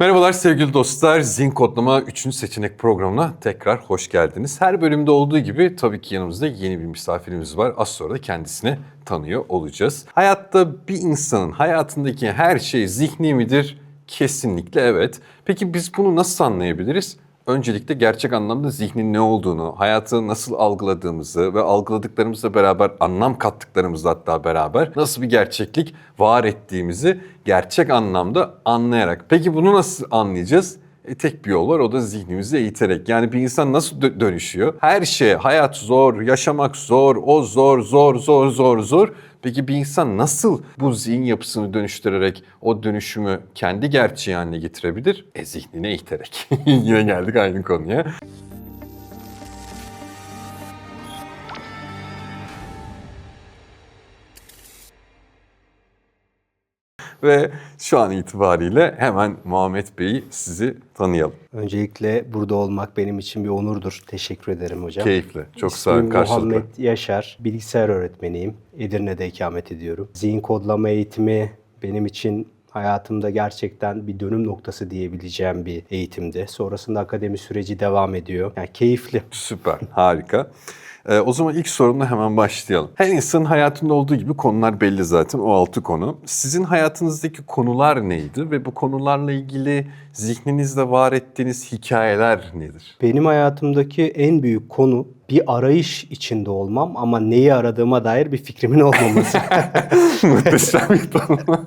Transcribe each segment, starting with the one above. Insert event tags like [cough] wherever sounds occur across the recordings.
Merhabalar sevgili dostlar. Zin Kodlama 3. seçenek programına tekrar hoş geldiniz. Her bölümde olduğu gibi tabii ki yanımızda yeni bir misafirimiz var. Az sonra da kendisini tanıyor olacağız. Hayatta bir insanın hayatındaki her şey zihni midir? Kesinlikle evet. Peki biz bunu nasıl anlayabiliriz? Öncelikle gerçek anlamda zihnin ne olduğunu, hayatı nasıl algıladığımızı ve algıladıklarımızla beraber anlam kattıklarımızla hatta beraber nasıl bir gerçeklik var ettiğimizi gerçek anlamda anlayarak. Peki bunu nasıl anlayacağız? E, tek bir yol var o da zihnimizi eğiterek. Yani bir insan nasıl dö- dönüşüyor? Her şeye hayat zor, yaşamak zor, o zor, zor, zor, zor, zor. Peki bir insan nasıl bu zihin yapısını dönüştürerek o dönüşümü kendi gerçeği haline getirebilir? E zihnini eğiterek. [laughs] Yine geldik aynı konuya. Ve şu an itibariyle hemen Muhammed Bey'i sizi tanıyalım. Öncelikle burada olmak benim için bir onurdur. Teşekkür ederim hocam. Keyifle. Çok sağ olun karşılıklı. Muhammed Yaşar. Bilgisayar öğretmeniyim. Edirne'de ikamet ediyorum. Zihin kodlama eğitimi benim için hayatımda gerçekten bir dönüm noktası diyebileceğim bir eğitimdi. Sonrasında akademi süreci devam ediyor. Yani keyifli. Süper, harika. Ee, o zaman ilk sorumla hemen başlayalım. Her insanın hayatında olduğu gibi konular belli zaten, o altı konu. Sizin hayatınızdaki konular neydi ve bu konularla ilgili zihninizde var ettiğiniz hikayeler nedir? Benim hayatımdaki en büyük konu bir arayış içinde olmam ama neyi aradığıma dair bir fikrimin olmaması. [laughs] Muhteşem bir tanım. [laughs]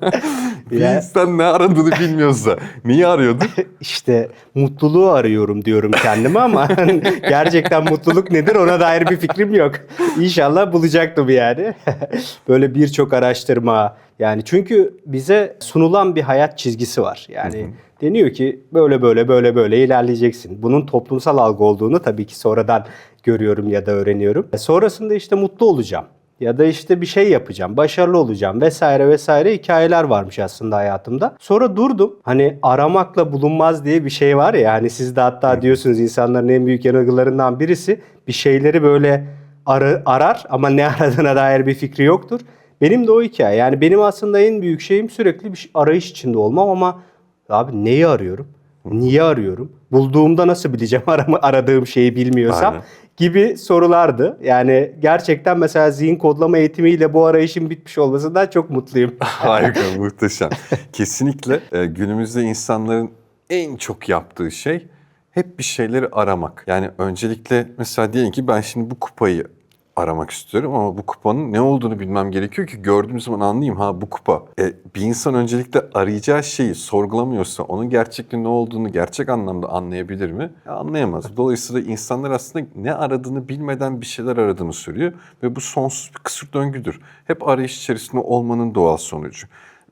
bir insan ne aradığını bilmiyorsa neyi arıyordu? [laughs] İşte mutluluğu arıyorum diyorum kendime ama [laughs] gerçekten mutluluk nedir ona dair bir fikrim yok. İnşallah bulacaktım yani. [laughs] Böyle birçok araştırma yani çünkü bize sunulan bir hayat çizgisi var. Yani deniyor ki böyle böyle böyle böyle ilerleyeceksin. Bunun toplumsal algı olduğunu tabii ki sonradan görüyorum ya da öğreniyorum. E, Sonrasında işte mutlu olacağım ya da işte bir şey yapacağım, başarılı olacağım vesaire vesaire hikayeler varmış aslında hayatımda. Sonra durdum. Hani aramakla bulunmaz diye bir şey var ya hani siz de hatta diyorsunuz insanların en büyük yanılgılarından birisi bir şeyleri böyle arı, arar ama ne [laughs] aradığına dair bir fikri yoktur. Benim de o hikaye. Yani benim aslında en büyük şeyim sürekli bir arayış içinde olmam ama abi neyi arıyorum? Niye arıyorum? Bulduğumda nasıl bileceğim [laughs] aradığım şeyi bilmiyorsam Aynen. Gibi sorulardı. Yani gerçekten mesela zihin kodlama eğitimiyle bu arayışın bitmiş olmasından çok mutluyum. [laughs] Harika, muhteşem. Kesinlikle e, günümüzde insanların en çok yaptığı şey hep bir şeyleri aramak. Yani öncelikle mesela diyelim ki ben şimdi bu kupayı aramak istiyorum ama bu kupanın ne olduğunu bilmem gerekiyor ki gördüğüm zaman anlayayım ha bu kupa. E, bir insan öncelikle arayacağı şeyi sorgulamıyorsa onun gerçekliği ne olduğunu gerçek anlamda anlayabilir mi? E, anlayamaz. Dolayısıyla insanlar aslında ne aradığını bilmeden bir şeyler aradığını söylüyor ve bu sonsuz bir kısır döngüdür. Hep arayış içerisinde olmanın doğal sonucu.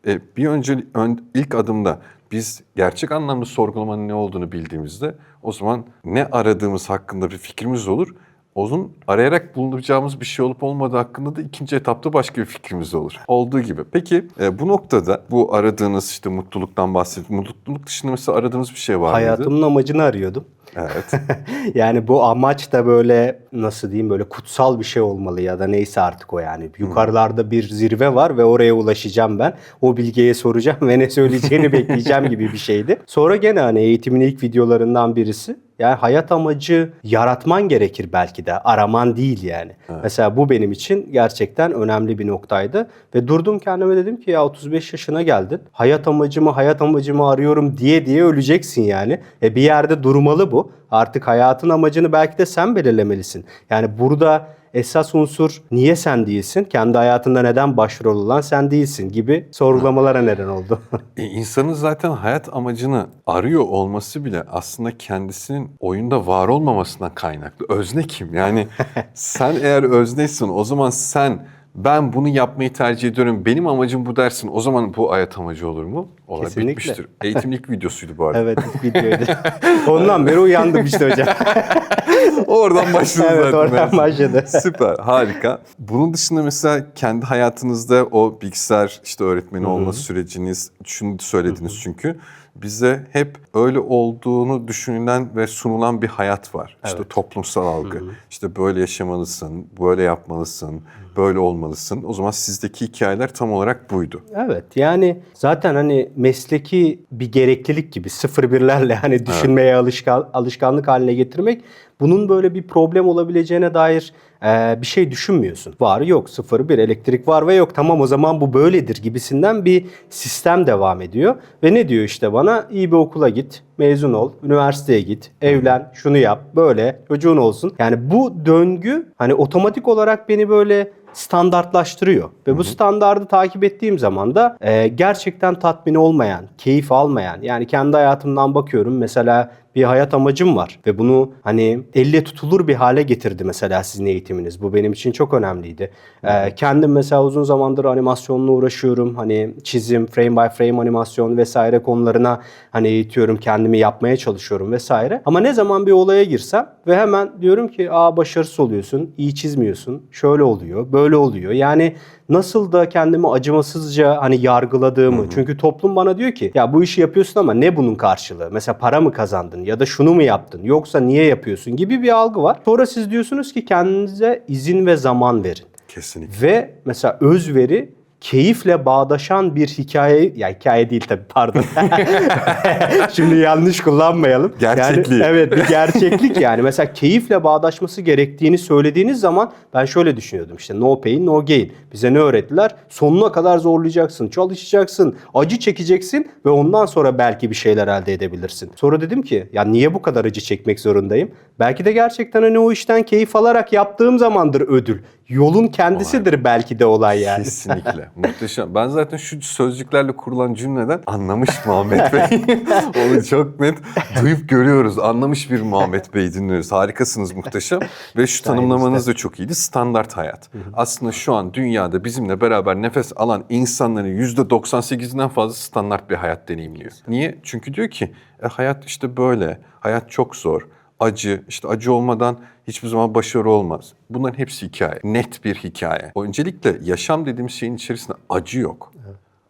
E, bir önce ön, ilk adımda biz gerçek anlamda sorgulamanın ne olduğunu bildiğimizde o zaman ne aradığımız hakkında bir fikrimiz olur. Onun arayarak bulacağımız bir şey olup olmadığı hakkında da ikinci etapta başka bir fikrimiz olur. Olduğu gibi. Peki e, bu noktada bu aradığınız işte mutluluktan bahsettik. Mutluluk dışında mesela aradığınız bir şey var mıydı? Hayatımın amacını arıyordum. Evet. [laughs] yani bu amaç da böyle nasıl diyeyim böyle kutsal bir şey olmalı ya da neyse artık o yani. Yukarılarda bir zirve var ve oraya ulaşacağım ben. O bilgiye soracağım ve ne söyleyeceğini [laughs] bekleyeceğim gibi bir şeydi. Sonra gene hani eğitimin ilk videolarından birisi. Yani hayat amacı yaratman gerekir belki de. Araman değil yani. Mesela bu benim için gerçekten önemli bir noktaydı. Ve durdum kendime dedim ki ya 35 yaşına geldin. Hayat amacımı hayat amacımı arıyorum diye diye öleceksin yani. E bir yerde durmalı bu. Artık hayatın amacını belki de sen belirlemelisin. Yani burada esas unsur niye sen değilsin? Kendi hayatında neden başrol olan sen değilsin gibi sorgulamalara neden oldu. [laughs] E, insanın zaten hayat amacını arıyor olması bile aslında kendisinin oyunda var olmamasından kaynaklı. Özne kim? Yani [laughs] sen eğer özneysin o zaman sen ben bunu yapmayı tercih ediyorum. Benim amacım bu dersin. O zaman bu hayat amacı olur mu? Olay Kesinlikle. bitmiştir. Eğitimin ilk videosuydu bu arada. evet videoydu. [laughs] Ondan beri uyandım işte hocam. [laughs] Oradan başladı Evet, zaten. oradan mevzu. başladı. [laughs] Süper, harika. Bunun dışında mesela kendi hayatınızda o bilgisayar işte öğretmeni olma süreciniz, şunu söylediniz çünkü bize hep öyle olduğunu düşünülen ve sunulan bir hayat var. İşte toplumsal algı. İşte böyle yaşamalısın, böyle yapmalısın. Böyle olmalısın. O zaman sizdeki hikayeler tam olarak buydu. Evet yani zaten hani mesleki bir gereklilik gibi sıfır birlerle hani düşünmeye alışkan, alışkanlık haline getirmek bunun böyle bir problem olabileceğine dair e, bir şey düşünmüyorsun. Var yok sıfır bir elektrik var ve yok tamam o zaman bu böyledir gibisinden bir sistem devam ediyor. Ve ne diyor işte bana iyi bir okula git mezun ol üniversiteye git evlen şunu yap böyle çocuğun olsun. Yani bu döngü hani otomatik olarak beni böyle standartlaştırıyor. Ve bu standardı takip ettiğim zaman da e, gerçekten tatmin olmayan, keyif almayan yani kendi hayatımdan bakıyorum mesela bir hayat amacım var ve bunu hani elle tutulur bir hale getirdi mesela sizin eğitiminiz. Bu benim için çok önemliydi. E, kendim mesela uzun zamandır animasyonla uğraşıyorum. Hani çizim, frame by frame animasyon vesaire konularına hani eğitiyorum. Kendimi yapmaya çalışıyorum vesaire. Ama ne zaman bir olaya girsem ve hemen diyorum ki aa başarısız oluyorsun, iyi çizmiyorsun, şöyle oluyor, böyle oluyor. Yani nasıl da kendimi acımasızca hani yargıladığımı. Çünkü toplum bana diyor ki ya bu işi yapıyorsun ama ne bunun karşılığı? Mesela para mı kazandın ya da şunu mu yaptın yoksa niye yapıyorsun gibi bir algı var. Sonra siz diyorsunuz ki kendinize izin ve zaman verin. Kesinlikle. Ve mesela özveri keyifle bağdaşan bir hikaye, ya hikaye değil tabii pardon. [laughs] Şimdi yanlış kullanmayalım. Gerçekliği. Yani, evet bir gerçeklik yani. Mesela keyifle bağdaşması gerektiğini söylediğiniz zaman ben şöyle düşünüyordum işte no pain no gain. Bize ne öğrettiler? Sonuna kadar zorlayacaksın, çalışacaksın, acı çekeceksin ve ondan sonra belki bir şeyler elde edebilirsin. Sonra dedim ki ya niye bu kadar acı çekmek zorundayım? Belki de gerçekten hani o işten keyif alarak yaptığım zamandır ödül. Yolun kendisidir belki de olay yani. Kesinlikle. [laughs] Muhteşem. Ben zaten şu sözcüklerle kurulan cümleden anlamış Muhammed Bey. [laughs] Onu çok net duyup görüyoruz. Anlamış bir Muhammed Bey dinliyoruz. Harikasınız muhteşem. Ve şu tanımlamanız da çok iyiydi. Standart hayat. Aslında şu an dünyada bizimle beraber nefes alan insanların %98'inden fazla standart bir hayat deneyimliyor. Niye? Çünkü diyor ki e, hayat işte böyle. Hayat çok zor. Acı, işte acı olmadan hiçbir zaman başarı olmaz. Bunların hepsi hikaye. Net bir hikaye. Öncelikle yaşam dediğimiz şeyin içerisinde acı yok.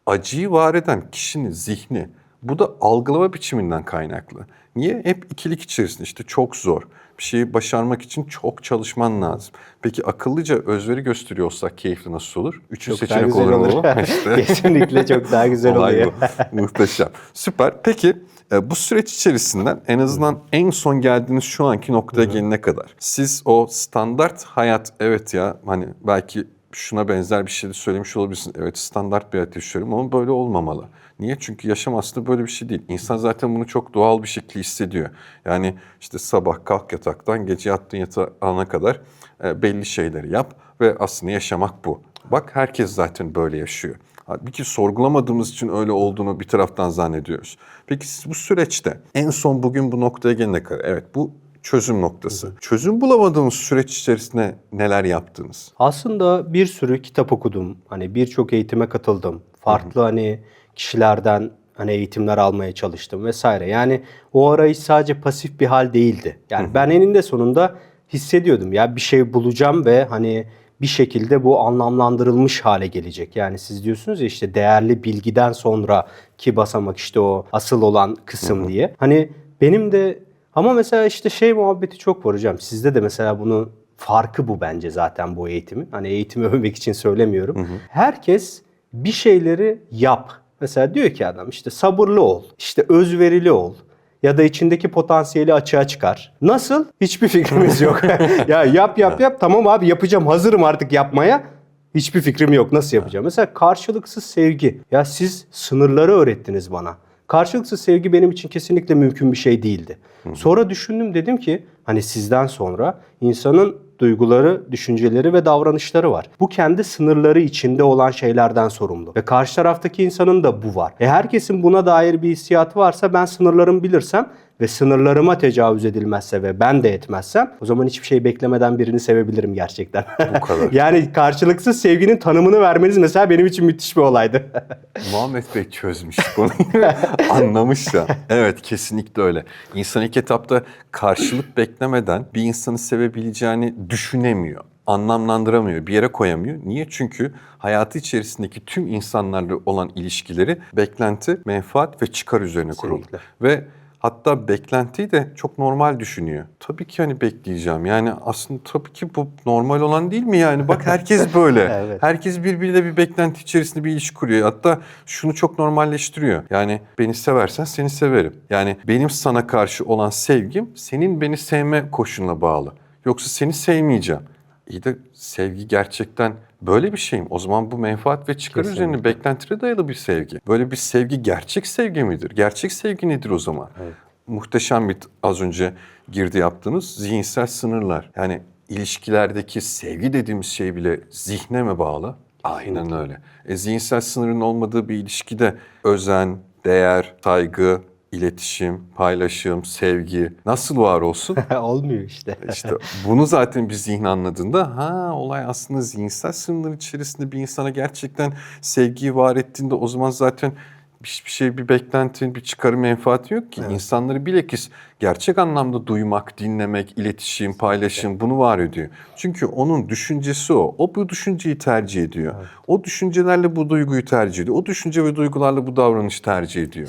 Acıyı var eden kişinin zihni. Bu da algılama biçiminden kaynaklı. Niye? Hep ikilik içerisinde işte çok zor. Bir şeyi başarmak için çok çalışman lazım. Peki akıllıca özveri gösteriyor olsak keyifli nasıl olur? Üçüncü Çok daha seçenek güzel olur olur. [laughs] [laughs] İşte. Kesinlikle çok daha güzel Olay oluyor. bu. Muhteşem. Süper. Peki bu süreç içerisinden en azından en son geldiğiniz şu anki noktaya gelene kadar siz o standart hayat evet ya hani belki şuna benzer bir şey de söylemiş olabilirsin. Evet standart bir hayat yaşıyorum ama böyle olmamalı. Niye? Çünkü yaşam aslında böyle bir şey değil. İnsan zaten bunu çok doğal bir şekilde hissediyor. Yani işte sabah kalk yataktan gece yattığın yatağına kadar e, belli şeyleri yap ve aslında yaşamak bu. Bak herkes zaten böyle yaşıyor. Halbuki sorgulamadığımız için öyle olduğunu bir taraftan zannediyoruz. Peki siz bu süreçte en son bugün bu noktaya gelene kadar evet bu çözüm noktası. Çözüm bulamadığınız süreç içerisinde neler yaptınız? Aslında bir sürü kitap okudum. Hani birçok eğitime katıldım. Farklı hani kişilerden hani eğitimler almaya çalıştım vesaire. Yani o arayış sadece pasif bir hal değildi. Yani ben eninde sonunda hissediyordum ya bir şey bulacağım ve hani bir şekilde bu anlamlandırılmış hale gelecek. Yani siz diyorsunuz ya işte değerli bilgiden sonra ki basamak işte o asıl olan kısım diye. Hani benim de ama mesela işte şey muhabbeti çok var hocam. Sizde de mesela bunu farkı bu bence zaten bu eğitimin. Hani eğitimi [laughs] övmek için söylemiyorum. Herkes bir şeyleri yap. Mesela diyor ki adam işte sabırlı ol, işte özverili ol ya da içindeki potansiyeli açığa çıkar. Nasıl? Hiçbir fikrimiz yok. [laughs] ya yap yap yap tamam abi yapacağım hazırım artık yapmaya. Hiçbir fikrim yok nasıl yapacağım. Mesela karşılıksız sevgi. Ya siz sınırları öğrettiniz bana. Karşılıksız sevgi benim için kesinlikle mümkün bir şey değildi. Sonra düşündüm dedim ki hani sizden sonra insanın duyguları, düşünceleri ve davranışları var. Bu kendi sınırları içinde olan şeylerden sorumlu. Ve karşı taraftaki insanın da bu var. E herkesin buna dair bir hissiyatı varsa ben sınırlarımı bilirsem ve sınırlarıma tecavüz edilmezse ve ben de etmezsem o zaman hiçbir şey beklemeden birini sevebilirim gerçekten. Bu kadar. [laughs] yani karşılıksız sevginin tanımını vermeniz mesela benim için müthiş bir olaydı. [laughs] Muhammed Bey çözmüş konuyu. [laughs] Anlamış ya. Evet kesinlikle öyle. İnsan ilk etapta karşılık beklemeden bir insanı sevebileceğini düşünemiyor. Anlamlandıramıyor, bir yere koyamıyor. Niye? Çünkü hayatı içerisindeki tüm insanlarla olan ilişkileri beklenti, menfaat ve çıkar üzerine kurulu. Kesinlikle. Ve Hatta beklentiyi de çok normal düşünüyor. Tabii ki hani bekleyeceğim. Yani aslında tabii ki bu normal olan değil mi yani? Bak herkes [laughs] böyle. Evet. Herkes birbiriyle bir beklenti içerisinde bir ilişki kuruyor. Hatta şunu çok normalleştiriyor. Yani beni seversen seni severim. Yani benim sana karşı olan sevgim senin beni sevme koşuluna bağlı. Yoksa seni sevmeyeceğim. İyi de sevgi gerçekten böyle bir şey mi? O zaman bu menfaat ve çıkar Kesinlikle. üzerine beklentine dayalı bir sevgi. Böyle bir sevgi gerçek sevgi midir? Gerçek sevgi nedir o zaman? Muhteşem bir az önce girdi yaptığınız zihinsel sınırlar. Yani ilişkilerdeki sevgi dediğimiz şey bile zihne mi bağlı? Aynen öyle. E, zihinsel sınırın olmadığı bir ilişkide özen, değer, saygı, iletişim, paylaşım, sevgi nasıl var olsun? [laughs] Olmuyor işte. İşte bunu zaten bir zihin anladığında ha olay aslında zihinsel sınırlar içerisinde bir insana gerçekten sevgiyi var ettiğinde o zaman zaten hiçbir şey bir beklentin, bir çıkarı menfaati yok ki. İnsanları bilakis gerçek anlamda duymak, dinlemek, iletişim, paylaşım bunu var ediyor. Çünkü onun düşüncesi o. O bu düşünceyi tercih ediyor. O düşüncelerle bu duyguyu tercih ediyor. O düşünce ve duygularla bu davranış tercih ediyor.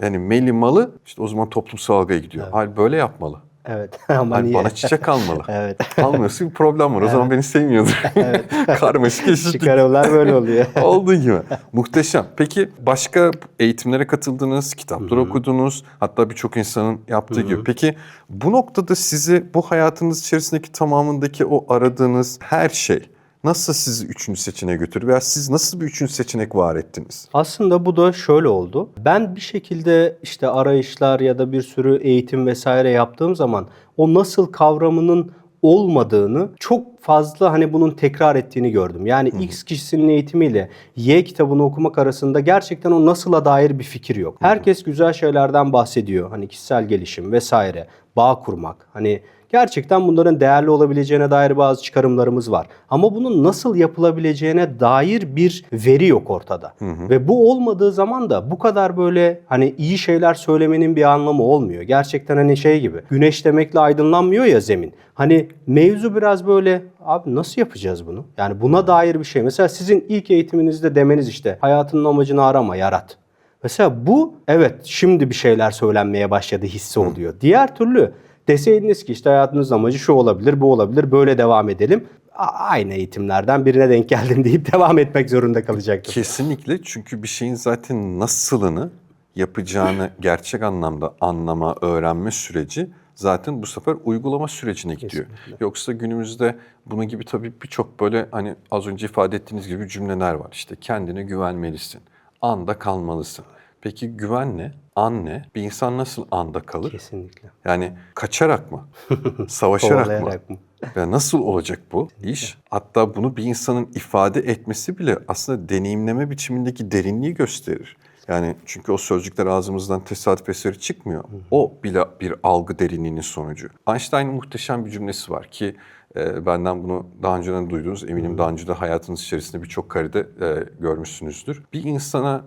Yani meli malı işte o zaman toplumsal algıya gidiyor. Hayır böyle yapmalı. Evet. Ama Hani niye? bana çiçek almalı. [laughs] Evet. Almıyorsa bir problem var. O zaman beni sevmiyordur. [laughs] [laughs] Karmaşık eşitlik. Çıkarımlar böyle oluyor. Olduğu gibi. Muhteşem. Peki başka eğitimlere katıldınız, kitaplar okudunuz. Hatta birçok insanın yaptığı gibi. Peki bu noktada sizi bu hayatınız içerisindeki tamamındaki o aradığınız her şey nasıl sizi üçüncü seçeneğe götürdü? Veya siz nasıl bir üçüncü seçenek var ettiniz? Aslında bu da şöyle oldu. Ben bir şekilde işte arayışlar ya da bir sürü eğitim vesaire yaptığım zaman o nasıl kavramının olmadığını çok fazla hani bunun tekrar ettiğini gördüm. Yani X kişisinin eğitimiyle Y kitabını okumak arasında gerçekten o nasıla dair bir fikir yok. Herkes güzel şeylerden bahsediyor. Hani kişisel gelişim vesaire, bağ kurmak. Hani Gerçekten bunların değerli olabileceğine dair bazı çıkarımlarımız var. Ama bunun nasıl yapılabileceğine dair bir veri yok ortada. Ve bu olmadığı zaman da bu kadar böyle hani iyi şeyler söylemenin bir anlamı olmuyor. Gerçekten hani şey gibi güneş demekle aydınlanmıyor ya zemin. Hani mevzu biraz böyle abi nasıl yapacağız bunu? Yani buna dair bir şey. Mesela sizin ilk eğitiminizde demeniz işte hayatının amacını arama, yarat. Mesela bu evet şimdi bir şeyler söylenmeye başladı hissi oluyor. Diğer türlü deseydiniz ki işte hayatınızın amacı şu olabilir, bu olabilir, böyle devam edelim. A- Aynı eğitimlerden birine denk geldim deyip [laughs] devam etmek zorunda kalacaktım. Kesinlikle çünkü bir şeyin zaten nasılını yapacağını [laughs] gerçek anlamda anlama, öğrenme süreci zaten bu sefer uygulama sürecine gidiyor. Yoksa günümüzde bunun gibi tabii birçok böyle hani az önce ifade ettiğiniz gibi cümleler var. İşte kendine güvenmelisin, anda kalmalısın. Peki güven ne? An ne? Bir insan nasıl anda kalır? Kesinlikle. Yani kaçarak mı? [laughs] Savaşarak mı? Mı? Ya nasıl olacak bu iş? Hatta bunu bir insanın ifade etmesi bile aslında deneyimleme biçimindeki derinliği gösterir. Yani çünkü o sözcükler ağzımızdan tesadüf eseri çıkmıyor. O bile bir algı derinliğinin sonucu. Einstein'ın muhteşem bir cümlesi var ki e, benden bunu daha önceden duydunuz. Eminim daha önce de hayatınız içerisinde birçok karede e, görmüşsünüzdür. Bir insana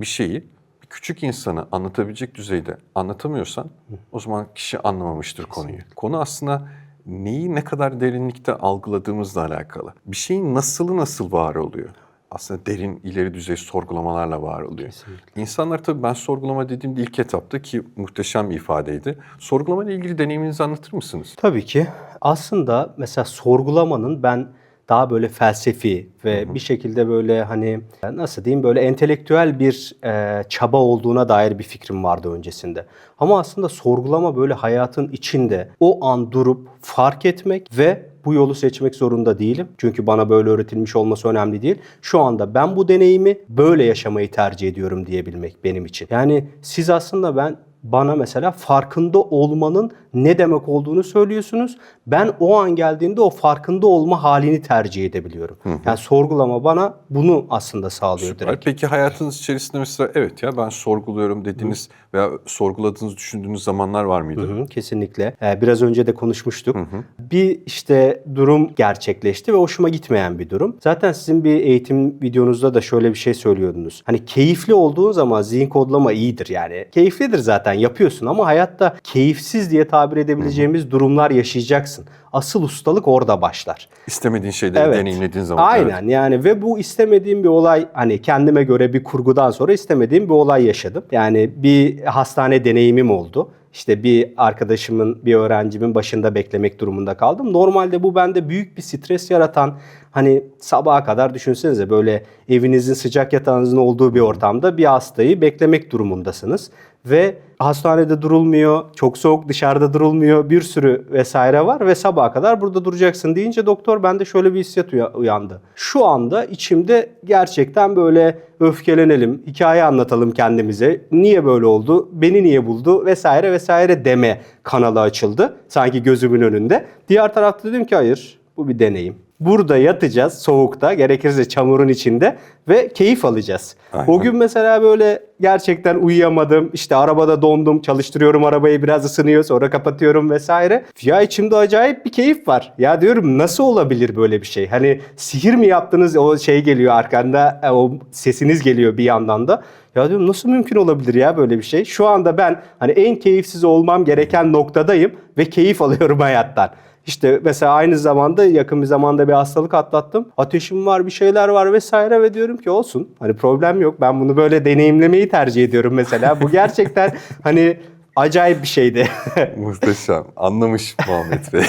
bir şeyi küçük insana anlatabilecek düzeyde anlatamıyorsan o zaman kişi anlamamıştır konuyu. Konu aslında neyi ne kadar derinlikte algıladığımızla alakalı. Bir şeyin nasılı nasıl var oluyor? Aslında derin, ileri düzey sorgulamalarla var oluyor. İnsanlar tabii ben sorgulama dediğimde ilk etapta ki muhteşem bir ifadeydi. Sorgulama ile ilgili deneyiminizi anlatır mısınız? Tabii ki. Aslında mesela sorgulamanın ben daha böyle felsefi ve bir şekilde böyle hani nasıl diyeyim böyle entelektüel bir e, çaba olduğuna dair bir fikrim vardı öncesinde. Ama aslında sorgulama böyle hayatın içinde o an durup fark etmek ve bu yolu seçmek zorunda değilim. Çünkü bana böyle öğretilmiş olması önemli değil. Şu anda ben bu deneyimi böyle yaşamayı tercih ediyorum diyebilmek benim için. Yani siz aslında ben bana mesela farkında olmanın ne demek olduğunu söylüyorsunuz. Ben o an geldiğinde o farkında olma halini tercih edebiliyorum. Yani sorgulama bana bunu aslında sağlıyor Süper. direkt. Peki hayatınız içerisinde mesela evet ya ben sorguluyorum dediğiniz veya sorguladığınız düşündüğünüz zamanlar var mıydı? Hı hı, kesinlikle. Ee, biraz önce de konuşmuştuk. Bir işte durum gerçekleşti ve hoşuma gitmeyen bir durum. Zaten sizin bir eğitim videonuzda da şöyle bir şey söylüyordunuz. Hani keyifli olduğun zaman zihin kodlama iyidir yani. Keyiflidir zaten yapıyorsun ama hayatta keyifsiz diye tabir tabir edebileceğimiz durumlar yaşayacaksın. Asıl ustalık orada başlar. İstemediğin şeyleri Evet. deneyimlediğin zaman. Aynen yani ve bu istemediğim bir olay hani kendime göre bir kurgudan sonra istemediğim bir olay yaşadım. Yani bir hastane deneyimim oldu. İşte bir arkadaşımın, bir öğrencimin başında beklemek durumunda kaldım. Normalde bu bende büyük bir stres yaratan hani sabaha kadar düşünsenize böyle evinizin sıcak yatağınızın olduğu bir ortamda bir hastayı beklemek durumundasınız. Ve hastanede durulmuyor, çok soğuk dışarıda durulmuyor, bir sürü vesaire var ve sabaha kadar burada duracaksın deyince doktor bende şöyle bir hissiyat uya- uyandı. Şu anda içimde gerçekten böyle öfkelenelim, hikaye anlatalım kendimize. Niye böyle oldu, beni niye buldu vesaire vesaire deme kanalı açıldı sanki gözümün önünde. Diğer tarafta dedim ki hayır bu bir deneyim. Burada yatacağız soğukta gerekirse çamurun içinde ve keyif alacağız. Aynen. O gün mesela böyle gerçekten uyuyamadım. İşte arabada dondum. Çalıştırıyorum arabayı biraz ısınıyor. Sonra kapatıyorum vesaire. Ya içimde acayip bir keyif var. Ya diyorum nasıl olabilir böyle bir şey? Hani sihir mi yaptınız? O şey geliyor arkanda. e, O sesiniz geliyor bir yandan da. Ya diyorum nasıl mümkün olabilir ya böyle bir şey? Şu anda ben hani en keyifsiz olmam gereken noktadayım ve keyif [laughs] alıyorum hayattan. İşte mesela aynı zamanda yakın bir zamanda bir hastalık atlattım. Ateşim var, bir şeyler var vesaire ve diyorum ki olsun. Hani problem yok. Ben bunu böyle deneyimlemeyi tercih ediyorum mesela. Bu gerçekten [laughs] hani acayip bir şeydi. [laughs] Muhteşem. Anlamış Muhammed Bey.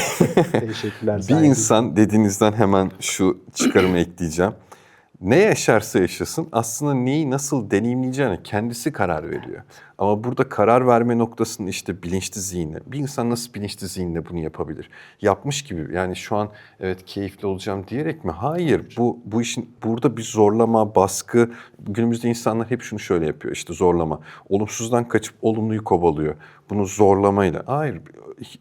[laughs] Teşekkürler. bir saygı. insan dediğinizden hemen şu çıkarımı ekleyeceğim. Ne yaşarsa yaşasın aslında neyi nasıl deneyimleyeceğine kendisi karar veriyor. Ama burada karar verme noktasının işte bilinçli zihni. Bir insan nasıl bilinçli zihinle bunu yapabilir? Yapmış gibi yani şu an evet keyifli olacağım diyerek mi? Hayır. Bu bu işin burada bir zorlama, baskı. Günümüzde insanlar hep şunu şöyle yapıyor işte zorlama. Olumsuzdan kaçıp olumluyu kovalıyor. Bunu zorlamayla. Hayır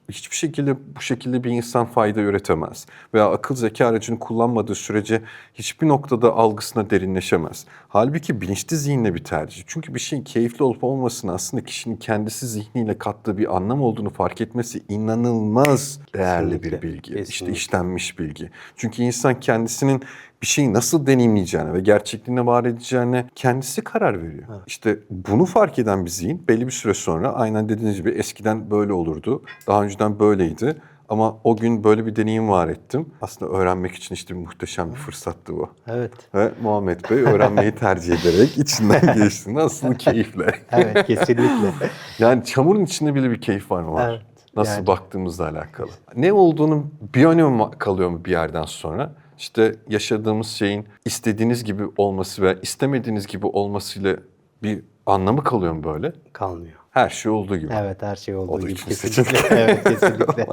hiçbir şekilde bu şekilde bir insan fayda üretemez. Veya akıl zeka aracını kullanmadığı sürece hiçbir noktada algısına derinleşemez. Halbuki bilinçli zihinle bir tercih. Çünkü bir şeyin keyifli olup olmasını aslında kişinin kendisi zihniyle kattığı bir anlam olduğunu fark etmesi inanılmaz değerli bir Kesinlikle, bilgi. İşte kesinlikle. işlenmiş bilgi. Çünkü insan kendisinin bir şeyi nasıl deneyimleyeceğine ve gerçekliğine var edeceğine kendisi karar veriyor. İşte bunu fark eden bir zihin belli bir süre sonra aynen dediğiniz gibi eskiden böyle olurdu. Daha önceden böyleydi. Ama o gün böyle bir deneyim var ettim. Aslında öğrenmek için işte muhteşem bir fırsattı bu. Evet. Ve Muhammed Bey öğrenmeyi tercih ederek içinden [laughs] geçtiğinde aslında keyifle. Evet kesinlikle. Yani çamurun içinde bile bir keyif var mı var? Evet, Nasıl yani. baktığımızla alakalı. Ne olduğunu bir önemi kalıyor mu bir yerden sonra? İşte yaşadığımız şeyin istediğiniz gibi olması ve istemediğiniz gibi olmasıyla bir anlamı kalıyor mu böyle? Kalmıyor. Her şey olduğu gibi. Evet her şey olduğu O da gibi. Kesinlikle. [laughs] evet kesinlikle.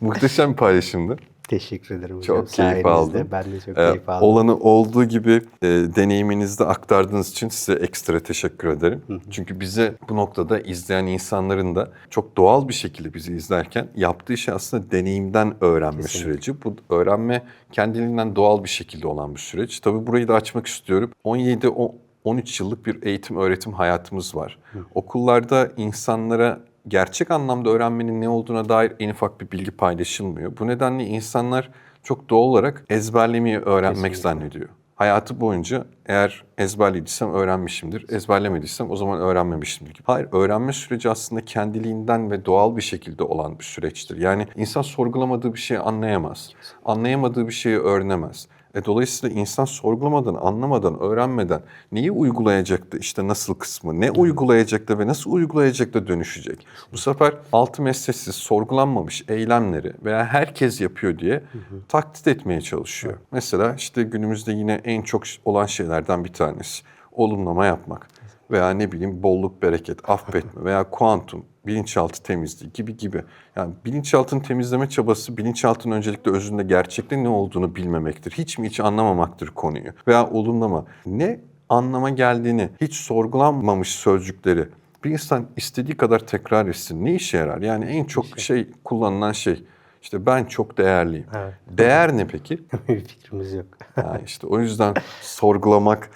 Muhteşem bir paylaşımdı. Teşekkür ederim hocam. Çok keyif Sayenizde. aldım. Ben de çok Ee, keyif aldım. olanı olduğu gibi e, deneyiminizde aktardığınız için size ekstra teşekkür ederim. Çünkü bize bu noktada izleyen insanların da çok doğal bir şekilde bizi izlerken yaptığı şey aslında deneyimden öğrenme Kesinlikle. süreci. Bu öğrenme kendiliğinden doğal bir şekilde olan bir süreç. Tabii burayı da açmak istiyorum. 17 o- 13 yıllık bir eğitim öğretim hayatımız var. Okullarda insanlara gerçek anlamda öğrenmenin ne olduğuna dair en ufak bir bilgi paylaşılmıyor. Bu nedenle insanlar çok doğal olarak ezberlemeyi öğrenmek zannediyor. Hayatı boyunca eğer ezberlediysem öğrenmişimdir, ezberlemediysem o zaman öğrenmemişimdir gibi. Hayır, öğrenme süreci aslında kendiliğinden ve doğal bir şekilde olan bir süreçtir. Yani insan sorgulamadığı bir şeyi anlayamaz. Anlayamadığı bir şeyi öğrenemez. E dolayısıyla insan sorgulamadan, anlamadan, öğrenmeden neyi uygulayacak da işte nasıl kısmı, ne uygulayacak da ve nasıl uygulayacak da dönüşecek. Bu sefer altı mesleksiz, sorgulanmamış eylemleri veya herkes yapıyor diye taklit etmeye çalışıyor. Mesela işte günümüzde yine en çok olan şeylerden bir tanesi olumlama yapmak veya ne bileyim bolluk, bereket, affetme [laughs] veya kuantum, bilinçaltı temizliği gibi gibi. Yani bilinçaltını temizleme çabası bilinçaltının öncelikle özünde gerçekte ne olduğunu bilmemektir. Hiç mi hiç anlamamaktır konuyu. Veya olumlama. Ne anlama geldiğini hiç sorgulanmamış sözcükleri bir insan istediği kadar tekrar etsin. Ne işe yarar? Yani en çok şey kullanılan şey işte ben çok değerliyim. Evet. Değer ne peki? [laughs] bir fikrimiz yok. Ha işte o yüzden sorgulamak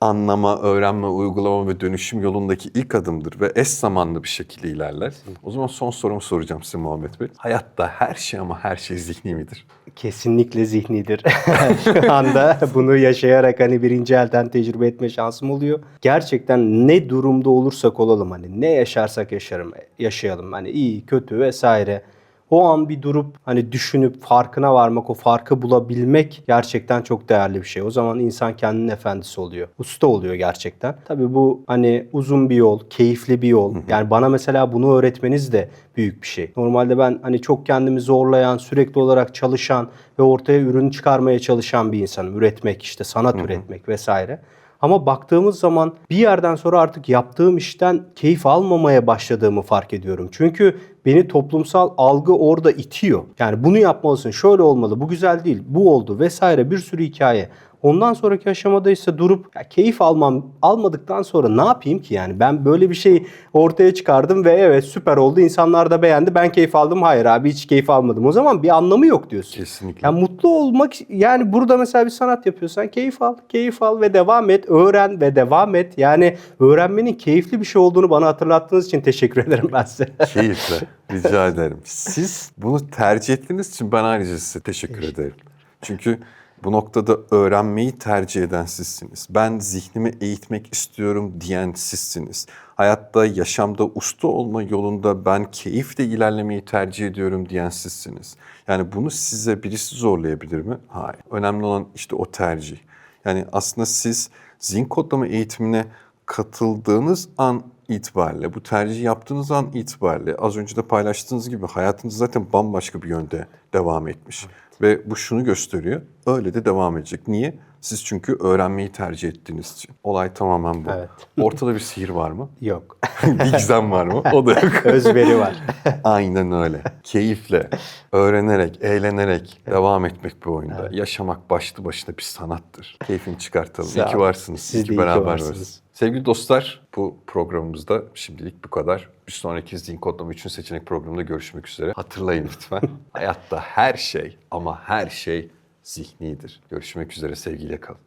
anlama, öğrenme, uygulama ve dönüşüm yolundaki ilk adımdır ve eş zamanlı bir şekilde ilerler. O zaman son sorumu soracağım size Muhammed Bey. Hayatta her şey ama her şey zihni midir? Kesinlikle zihnidir. [laughs] Şu anda bunu yaşayarak hani birinci elden tecrübe etme şansım oluyor. Gerçekten ne durumda olursak olalım hani ne yaşarsak yaşarım, yaşayalım hani iyi, kötü vesaire. O an bir durup hani düşünüp farkına varmak, o farkı bulabilmek gerçekten çok değerli bir şey. O zaman insan kendinin efendisi oluyor. Usta oluyor gerçekten. Tabii bu hani uzun bir yol, keyifli bir yol. Yani bana mesela bunu öğretmeniz de büyük bir şey. Normalde ben hani çok kendimi zorlayan, sürekli olarak çalışan ve ortaya ürün çıkarmaya çalışan bir insanım. Üretmek işte sanat üretmek vesaire. Ama baktığımız zaman bir yerden sonra artık yaptığım işten keyif almamaya başladığımı fark ediyorum. Çünkü beni toplumsal algı orada itiyor. Yani bunu yapmalısın, şöyle olmalı, bu güzel değil, bu oldu vesaire bir sürü hikaye. Ondan sonraki aşamada ise durup ya keyif almam almadıktan sonra ne yapayım ki yani ben böyle bir şey ortaya çıkardım ve evet süper oldu insanlar da beğendi ben keyif aldım hayır abi hiç keyif almadım o zaman bir anlamı yok diyorsun. Kesinlikle. Yani mutlu olmak yani burada mesela bir sanat yapıyorsan keyif al, keyif al ve devam et, öğren ve devam et. Yani öğrenmenin keyifli bir şey olduğunu bana hatırlattığınız için teşekkür ederim ben size. [laughs] Keyifle. Rica ederim. Siz bunu tercih ettiğiniz için ben ayrıca size teşekkür ederim. Çünkü bu noktada öğrenmeyi tercih eden sizsiniz. Ben zihnimi eğitmek istiyorum diyen sizsiniz. Hayatta, yaşamda usta olma yolunda ben keyifle ilerlemeyi tercih ediyorum diyen sizsiniz. Yani bunu size birisi zorlayabilir mi? Hayır. Önemli olan işte o tercih. Yani aslında siz zihin kodlama eğitimine katıldığınız an itibariyle, bu tercihi yaptığınız an itibariyle az önce de paylaştığınız gibi hayatınız zaten bambaşka bir yönde devam etmiş. Ve bu şunu gösteriyor, öyle de devam edecek. Niye? Siz çünkü öğrenmeyi tercih ettiğiniz için. Olay tamamen bu. Evet. [laughs] Ortada bir sihir var mı? Yok. [laughs] bir gizem var mı? O da yok. [laughs] Özveri var. Aynen öyle. Keyifle, öğrenerek, eğlenerek devam etmek bu oyunda. Yaşamak başlı başına bir sanattır. Keyfini çıkartalım. Sağ iyi ki varsınız. Siz iyi de ki beraber varsınız. Sevgili dostlar, bu programımızda şimdilik bu kadar. Bir sonraki Zihin Kodlama 3. seçenek programında görüşmek üzere. Hatırlayın lütfen. [laughs] Hayatta her şey ama her şey zihnidir. Görüşmek üzere sevgiyle kalın.